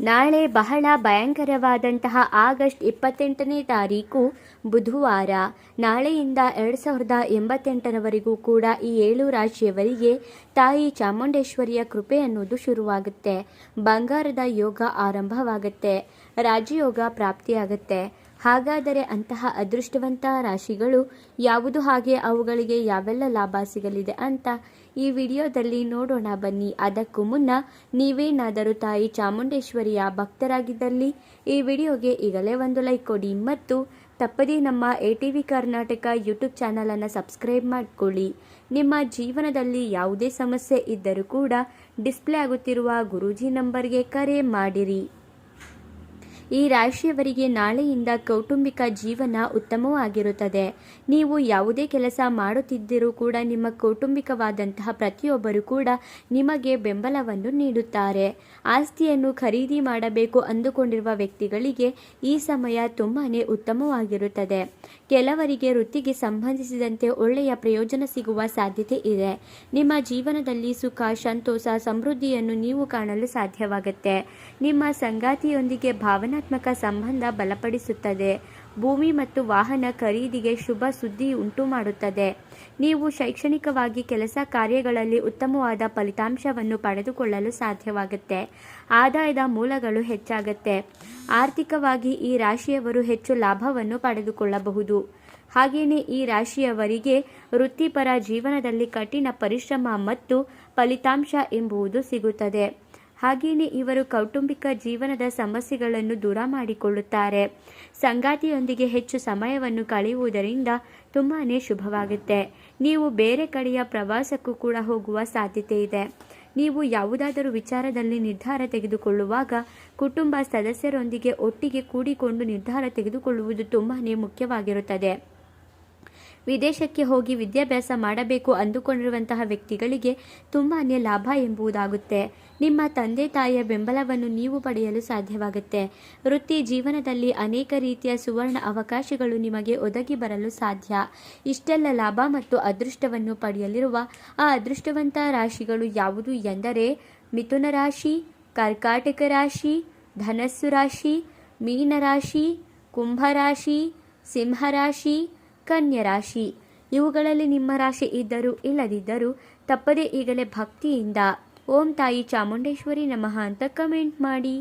ನಾಳೆ ಬಹಳ ಭಯಂಕರವಾದಂತಹ ಆಗಸ್ಟ್ ಇಪ್ಪತ್ತೆಂಟನೇ ತಾರೀಕು ಬುಧವಾರ. ನಾಳೆಯಿಂದ ಎರಡು ಸಾವಿರದ ಎಂಬತ್ತೆಂಟರವರೆಗೂ ಕೂಡ ಈ ಏಳು ರಾಶಿಯವರಿಗೆ ತಾಯಿ ಚಾಮುಂಡೇಶ್ವರಿಯ ಕೃಪೆ ಅನ್ನೋದು ಶುರುವಾಗುತ್ತೆ. ಬಂಗಾರದ ಯೋಗ ಆರಂಭವಾಗುತ್ತೆ. ರಾಜಯೋಗ ಪ್ರಾಪ್ತಿಯಾಗುತ್ತೆ. ಹಾಗಾದರೆ ಅಂತಹ ಅದೃಷ್ಟವಂತ ರಾಶಿಗಳು ಯಾವುದು ಹಾಗೆ ಅವುಗಳಿಗೆ ಯಾವೆಲ್ಲ ಲಾಭ ಸಿಗಲಿದೆ ಅಂತ ಈ ವಿಡಿಯೋದಲ್ಲಿ ನೋಡೋಣ ಬನ್ನಿ. ಅದಕ್ಕೂ ಮುನ್ನ ನೀವೇನಾದರೂ ತಾಯಿ ಚಾಮುಂಡೇಶ್ವರಿಯ ಭಕ್ತರಾಗಿದ್ದಲ್ಲಿ ಈ ವಿಡಿಯೋಗೆ ಈಗಲೇ ಒಂದು ಲೈಕ್ ಕೊಡಿ ಮತ್ತು ತಪ್ಪದೇ ನಮ್ಮ A T V Karnataka YouTube ಚಾನಲನ್ನು ಸಬ್ಸ್ಕ್ರೈಬ್ ಮಾಡಿಕೊಳ್ಳಿ. ನಿಮ್ಮ ಜೀವನದಲ್ಲಿ ಯಾವುದೇ ಸಮಸ್ಯೆ ಇದ್ದರೂ ಕೂಡ ಡಿಸ್ಪ್ಲೇ ಆಗುತ್ತಿರುವ ಗುರೂಜಿ ನಂಬರ್ಗೆ ಕರೆ ಮಾಡಿರಿ. ಈ ರಾಶಿಯವರಿಗೆ ನಾಳೆಯಿಂದ ಕೌಟುಂಬಿಕ ಜೀವನ ಉತ್ತಮವಾಗಿರುತ್ತದೆ. ನೀವು ಯಾವುದೇ ಕೆಲಸ ಮಾಡುತ್ತಿದ್ದರೂ ಕೂಡ ನಿಮ್ಮ ಕೌಟುಂಬಿಕವಾದಂತಹ ಪ್ರತಿಯೊಬ್ಬರು ಕೂಡ ನಿಮಗೆ ಬೆಂಬಲವನ್ನು ನೀಡುತ್ತಾರೆ. ಆಸ್ತಿಯನ್ನು ಖರೀದಿ ಮಾಡಬೇಕು ಅಂದುಕೊಂಡಿರುವ ವ್ಯಕ್ತಿಗಳಿಗೆ ಈ ಸಮಯ ತುಂಬಾ ಉತ್ತಮವಾಗಿರುತ್ತದೆ. ಕೆಲವರಿಗೆ ವೃತ್ತಿಗೆ ಸಂಬಂಧಿಸಿದಂತೆ ಒಳ್ಳೆಯ ಪ್ರಯೋಜನ ಸಿಗುವ ಸಾಧ್ಯತೆ ಇದೆ. ನಿಮ್ಮ ಜೀವನದಲ್ಲಿ ಸುಖ, ಸಂತೋಷ, ಸಮೃದ್ಧಿಯನ್ನು ನೀವು ಕಾಣಲು ಸಾಧ್ಯವಾಗುತ್ತೆ. ನಿಮ್ಮ ಸಂಗಾತಿಯೊಂದಿಗೆ ಭಾವನಾತ್ಮಕ ಸಂಬಂಧ ಬಲಪಡಿಸುತ್ತದೆ. ಭೂಮಿ ಮತ್ತು ವಾಹನ ಖರೀದಿಗೆ ಶುಭ ಸುದ್ದಿ ಉಂಟು ಮಾಡುತ್ತದೆ ನೀವು ಶೈಕ್ಷಣಿಕವಾಗಿ ಕೆಲಸ ಕಾರ್ಯಗಳಲ್ಲಿ ಉತ್ತಮವಾದ ಫಲಿತಾಂಶವನ್ನು ಪಡೆದುಕೊಳ್ಳಲು ಸಾಧ್ಯವಾಗುತ್ತೆ. ಆದಾಯದ ಮೂಲಗಳು ಹೆಚ್ಚಾಗುತ್ತೆ. ಆರ್ಥಿಕವಾಗಿ ಈ ರಾಶಿಯವರು ಹೆಚ್ಚು ಲಾಭವನ್ನು ಪಡೆದುಕೊಳ್ಳಬಹುದು. ಹಾಗೆಯೇ ಈ ರಾಶಿಯವರಿಗೆ ವೃತ್ತಿಪರ ಜೀವನದಲ್ಲಿ ಕಠಿಣ ಪರಿಶ್ರಮ ಮತ್ತು ಫಲಿತಾಂಶ ಎಂಬುವುದು ಸಿಗುತ್ತದೆ. ಹಾಗೆಯೇ ಇವರು ಕೌಟುಂಬಿಕ ಜೀವನದ ಸಮಸ್ಯೆಗಳನ್ನು ದೂರ ಮಾಡಿಕೊಳ್ಳುತ್ತಾರೆ. ಸಂಗಾತಿಯೊಂದಿಗೆ ಹೆಚ್ಚು ಸಮಯವನ್ನು ಕಳೆಯುವುದರಿಂದ ತುಂಬಾ ಶುಭವಾಗುತ್ತೆ. ನೀವು ಬೇರೆ ಕಡೆಯ ಪ್ರವಾಸಕ್ಕೂ ಕೂಡ ಹೋಗುವ ಸಾಧ್ಯತೆ ಇದೆ. ನೀವು ಯಾವುದಾದರೂ ವಿಚಾರದಲ್ಲಿ ನಿರ್ಧಾರ ತೆಗೆದುಕೊಳ್ಳುವಾಗ ಕುಟುಂಬ ಸದಸ್ಯರೊಂದಿಗೆ ಒಟ್ಟಿಗೆ ಕೂಡಿಕೊಂಡು ನಿರ್ಧಾರ ತೆಗೆದುಕೊಳ್ಳುವುದು ತುಂಬಾ ಮುಖ್ಯವಾಗಿರುತ್ತದೆ. ವಿದೇಶಕ್ಕೆ ಹೋಗಿ ವಿದ್ಯಾಭ್ಯಾಸ ಮಾಡಬೇಕು ಅಂದುಕೊಂಡಿರುವಂತಹ ವ್ಯಕ್ತಿಗಳಿಗೆ ತುಂಬಾ ಲಾಭ ಎಂಬುದಾಗುತ್ತೆ. ನಿಮ್ಮ ತಂದೆ ತಾಯಿಯ ಬೆಂಬಲವನ್ನು ನೀವು ಪಡೆಯಲು ಸಾಧ್ಯವಾಗುತ್ತೆ. ವೃತ್ತಿ ಜೀವನದಲ್ಲಿ ಅನೇಕ ರೀತಿಯ ಸುವರ್ಣ ಅವಕಾಶಗಳು ನಿಮಗೆ ಒದಗಿ ಬರಲು ಸಾಧ್ಯ. ಇಷ್ಟೆಲ್ಲ ಲಾಭ ಮತ್ತು ಅದೃಷ್ಟವನ್ನು ಪಡೆಯಲಿರುವ ಆ ಅದೃಷ್ಟವಂತ ರಾಶಿಗಳು ಯಾವುದು ಎಂದರೆ ಮಿಥುನ ರಾಶಿ, ಕರ್ಕಾಟಕ ರಾಶಿ, ಧನಸ್ಸು ರಾಶಿ ಮೀನರಾಶಿ ಕುಂಭರಾಶಿ ಸಿಂಹರಾಶಿ ಕನ್ಯಾ ರಾಶಿ. ಇವುಗಳಲ್ಲಿ ನಿಮ್ಮ ರಾಶಿ ಇದ್ದರೂ ಇಲ್ಲದಿದ್ದರೂ ತಪ್ಪದೇ ಈಗಲೇ ಭಕ್ತಿಯಿಂದ ಓಂ ತಾಯಿ ಚಾಮುಂಡೇಶ್ವರಿ ನಮಃ ಅಂತ ಕಮೆಂಟ್ ಮಾಡಿ.